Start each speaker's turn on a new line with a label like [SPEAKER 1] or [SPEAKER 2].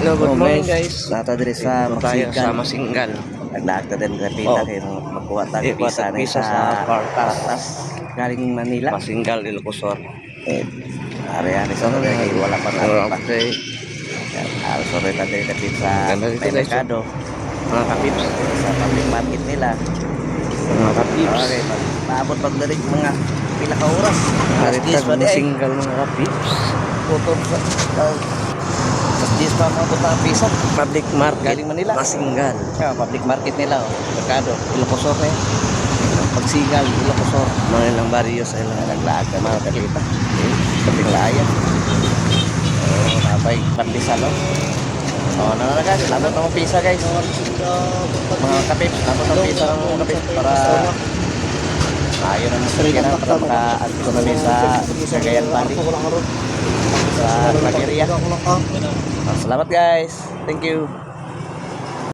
[SPEAKER 1] Hello, good
[SPEAKER 2] Oh,
[SPEAKER 1] morning
[SPEAKER 2] guys. Nata diri sa Maksikan.
[SPEAKER 1] sa Masinggal.
[SPEAKER 2] Naglaag na din sa pita
[SPEAKER 1] Oh.
[SPEAKER 2] kay magkuha tayo
[SPEAKER 1] Eh,
[SPEAKER 2] na
[SPEAKER 1] visa
[SPEAKER 2] sa
[SPEAKER 1] sa Partas.
[SPEAKER 2] Partas. Galing Manila.
[SPEAKER 1] Masinggal, Ilocosor.
[SPEAKER 2] Eh, ari-ari sa mga kay wala pa na.
[SPEAKER 1] Okay.
[SPEAKER 2] Ah, sorry na din kapit sa merkado.
[SPEAKER 1] Mga kapips.
[SPEAKER 2] Sa public market nila.
[SPEAKER 1] Mga kapips.
[SPEAKER 2] Okay, maabot pag mga pila ka oras. Alas
[SPEAKER 1] Haritag
[SPEAKER 2] 10 pa
[SPEAKER 1] mga kapips.
[SPEAKER 2] Putol sa Alas 10 pa maabot na ang visa.
[SPEAKER 1] Public market.
[SPEAKER 2] Galing Manila.
[SPEAKER 1] Masinggal.
[SPEAKER 2] Yeah, public market nila, oh. merkado, Ilocosor na yun. Pagsigal, Ilocosor.
[SPEAKER 1] Mga ilang baryo sa ilang.
[SPEAKER 2] Naglaag ka mga kapita. Kaping layan. Oh, nabay, pandisa, no? Oh, na na guys, labot ng pisa guys. Mga kapit, labot ng pisa ng kapit para ayaw na masakyan na para maka-adto kami sa Cagayan Valley. Sa. Oh, salamat guys. Thank you.